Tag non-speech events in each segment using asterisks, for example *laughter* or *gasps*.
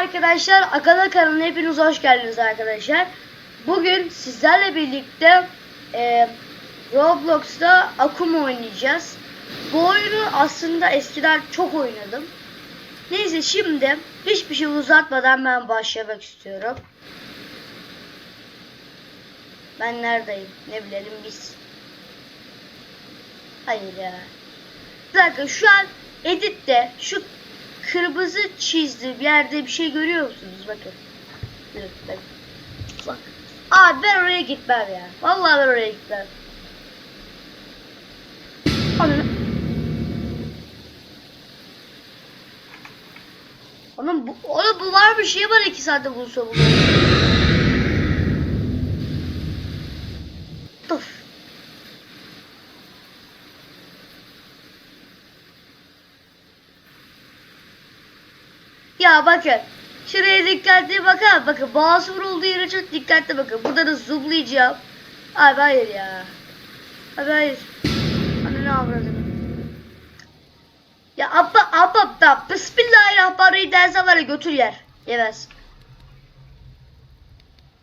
arkadaşlar, Akala kanalına hepiniz hoş geldiniz arkadaşlar. Bugün sizlerle birlikte e, Roblox'ta Akuma oynayacağız. Bu oyunu aslında eskiden çok oynadım. Neyse şimdi hiçbir şey uzatmadan ben başlamak istiyorum. Ben neredeyim? Ne bilelim biz. Hayır ya. Bir dakika şu an editte şu kırmızı çizdiğim yerde bir şey görüyor musunuz? Bakın. Bak. Bak. Abi ben oraya gitmem ya. Vallahi ben oraya gitmem. Ananı. Oğlum bu, oğlum bu var bir şey var iki saatte bulsa bunu. Ya bakın. Şuraya dikkatli bakın. Bakın bazı vurulduğu yere çok dikkatli bakın. Burada da zoomlayacağım. Abi hayır ya. Abi hayır. Ne avradını. Ya abba abba da Bismillahirrahmanirrahim derse var ya götür yer. Yemez.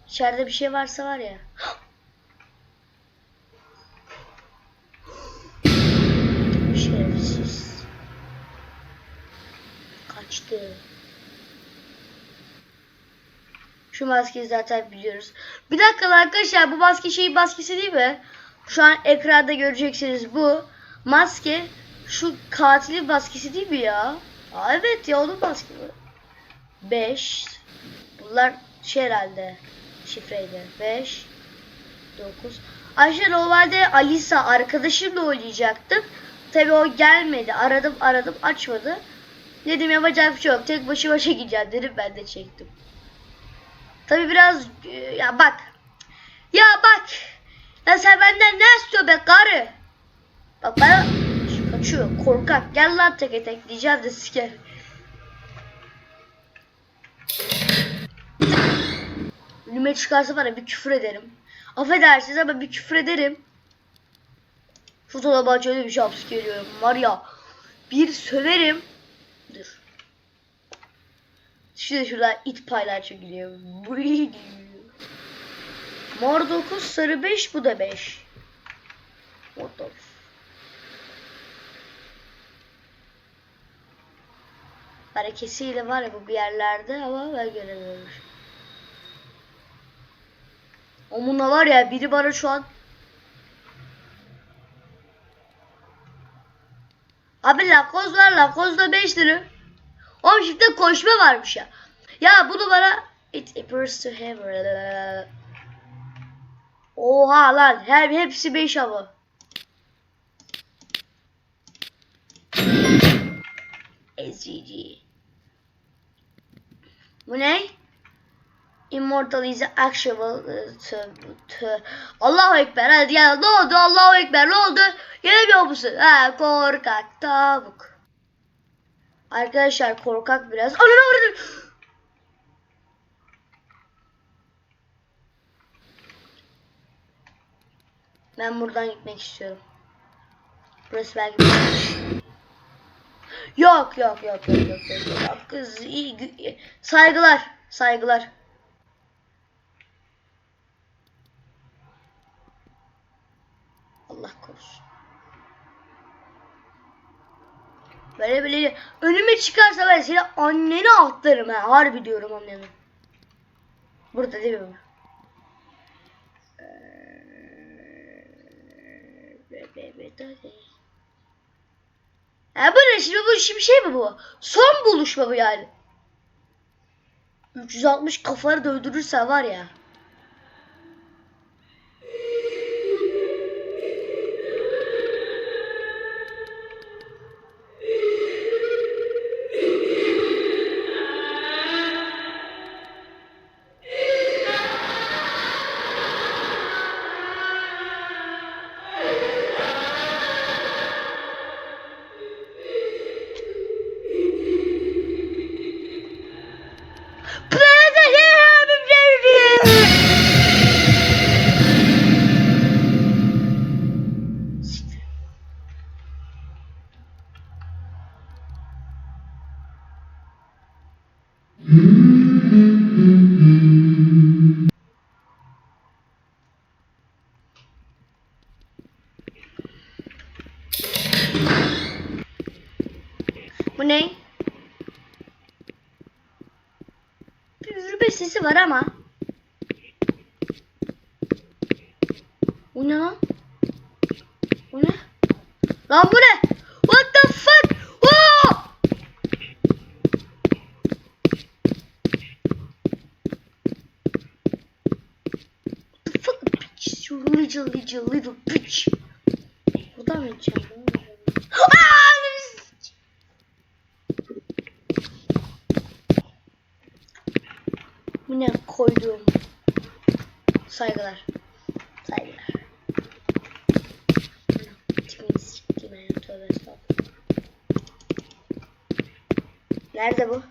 İçeride bir şey varsa var ya. *gasps* Şerefsiz. Kaçtı. Şu maskeyi zaten biliyoruz. Bir dakika arkadaşlar bu maske şeyin maskesi değil mi? Şu an ekranda göreceksiniz bu. Maske şu katilin maskesi değil mi ya? Aa, evet ya onun maske bu. 5 Bunlar şey herhalde şifreydi. 5 9 Ayşe normalde Alisa arkadaşımla oynayacaktım. Tabi o gelmedi. Aradım aradım açmadı. Dedim yapacak bir şey yok. Tek başıma çekeceğim dedim ben de çektim. Tabi biraz e, ya bak. Ya bak. Ya sen benden ne istiyorsun be karı? Bak bana kaçıyor korkak. Gel lan tek tek diyeceğim de siker. Önüme çıkarsa bana bir küfür ederim. Affedersiniz ama bir küfür ederim. Şu dolaba şöyle bir şaps geliyorum. Var ya bir söverim. Dur. Şimdi şurada it iyi gidiyor. Mor 9, sarı 5, bu da 5. What the Hareketiyle var ya bu bir yerlerde ama ben göremiyorum. Omuna var ya biri bana şu an Abi lakoz var lakoz da 5 lira. Şimdi koşma varmış ya. Ya bunu bana it appears to have Oha lan her hepsi 5 ama. SGG. Bu ne? Immortal is actual. Allahu Ekber hadi ya ne oldu Allahu Ekber ne oldu? Gelemiyor musun? Ha korkak tavuk. Arkadaşlar korkak biraz. Ananı avradım. Ben buradan gitmek istiyorum. Burası belki Yok yok yok yok yok yok. yok. Kız iyi saygılar saygılar. Allah korusun. Böyle böyle önüme çıkarsa ben seni anneni atlarım ha. Harbi diyorum anneni. Burada değil mi? Ha bu ne şimdi bu bir şey mi bu? Son buluşma bu yani. 360 kafanı döndürürse var ya. Var ama. Bu ne lan? Bu ne? Lan bu ne? What the fuck? Oh! The fuck bitch? You little little little bitch. Buradan mı gideceğim? Aa! Bu ne koyduğum? Saygılar. Saygılar. Nerede bu?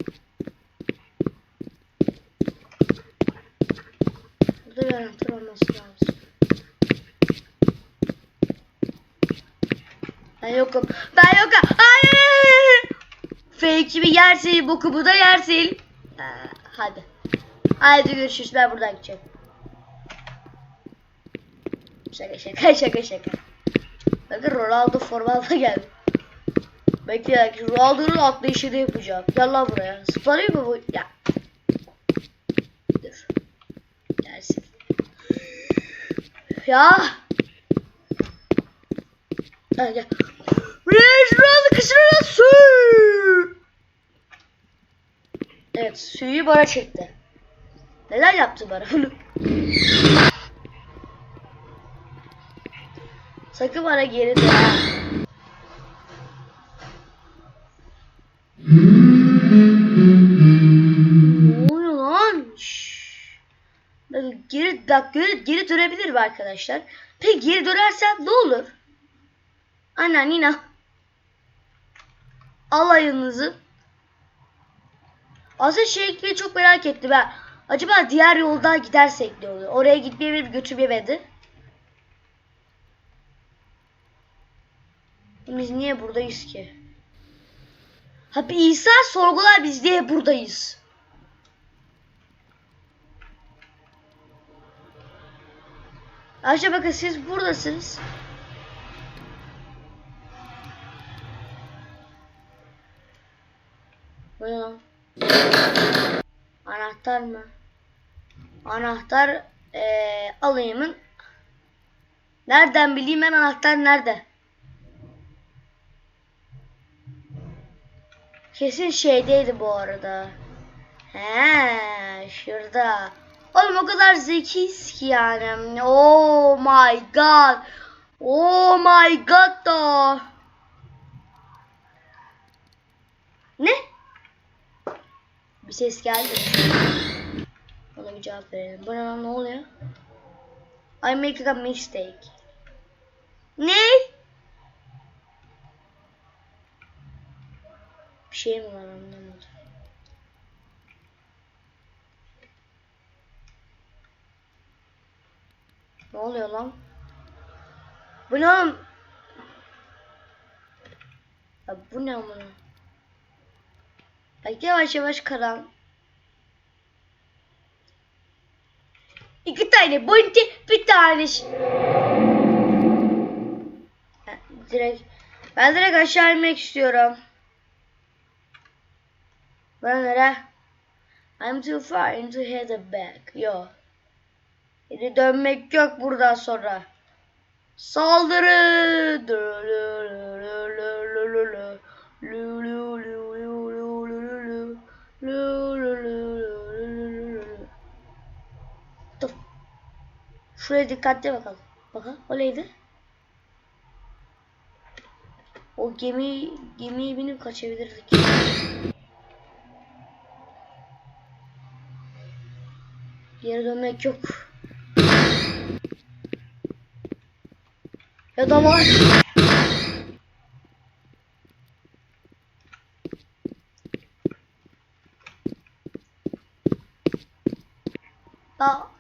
Burada bir anahtar olması lazım. Ben yokum. Ben yokum. Hayır. Fake bir yersin. Bokumu da yersin. Ee, hadi. Hadi görüşürüz. Ben buradan gideceğim. Şaka şaka şaka şaka. Bakın Ronaldo formatla geldi. Bekle Ronaldo'nun atlayışını yapacağım. Gel lan buraya. Zıplanıyor mu bu? Ya. Dur. Gelsin. Ya. Gel gel. Reis Ronaldo kısmına su. Evet suyu bana çekti. Neden yaptı bana bunu? Sakın bana geri dön. Ne oluyor geri, bak geri, geri dönebilirim arkadaşlar. Peki geri dönersem ne olur? Ana Nina. Alayınızı. Aslında gitmeyi çok merak ettim ben. Acaba diğer yoldan gidersek ne olur? Oraya gitmeye beni götürmemedi. Biz niye buradayız ki? Ha İsa sorgular biz niye buradayız? Ayşe bakın siz buradasınız. Bu ne lan? Anahtar mı? Anahtar eee alayımın. Nereden bileyim ben anahtar nerede? Kesin şeydeydi bu arada. He, şurada. Oğlum o kadar zekiyiz ki yani. Oh my god. Oh my god da. Ne? Bir ses geldi. Ona bir cevap verelim. Bu ne oluyor? I make a mistake. Ne? Bir şey mi var anlamadım. Ne oluyor lan? Bu ne oğlum? Ya bu ne amına? Yavaş yavaş karan. İki tane bounty, bir tane. Ha, direkt ben direkt aşağı inmek istiyorum. Ben nereye? I'm too far into head back. Yo. Geri dönmek yok buradan sonra. Saldırı. Şuraya dikkatli bakalım. Bakın o neydi? O gemi gemiye binip kaçabilirdik. Geri dönmek yok. Ya da var. Aa.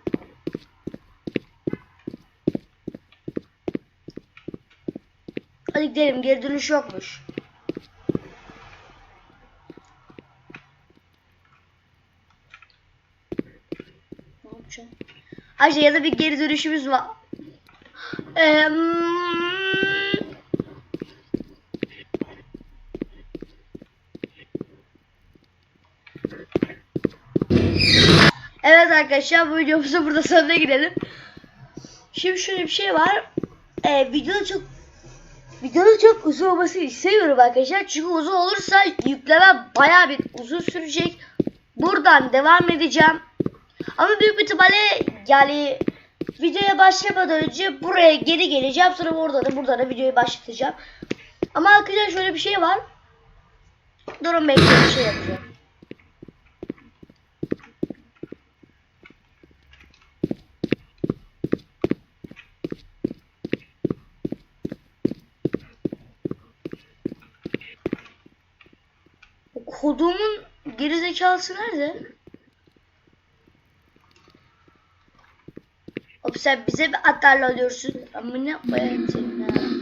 Hadi gidelim geri dönüş yokmuş. Ne? Ayrıca ya da bir geri dönüşümüz var. Eee, arkadaşlar bu videomuzun burada sonuna gidelim. Şimdi şöyle bir şey var. Ee, videonun çok videonun çok uzun olmasını istemiyorum arkadaşlar. Çünkü uzun olursa yükleme baya bir uzun sürecek. Buradan devam edeceğim. Ama büyük ihtimalle yani videoya başlamadan önce buraya geri geleceğim. Sonra orada da burada da videoyu başlatacağım. Ama arkadaşlar şöyle bir şey var. Durun bekleyin bir şey yapacağım. O kodumun gerizekalısı nerede? Hop sen bize bir atarla alıyorsun. Ama ne yapayım senin?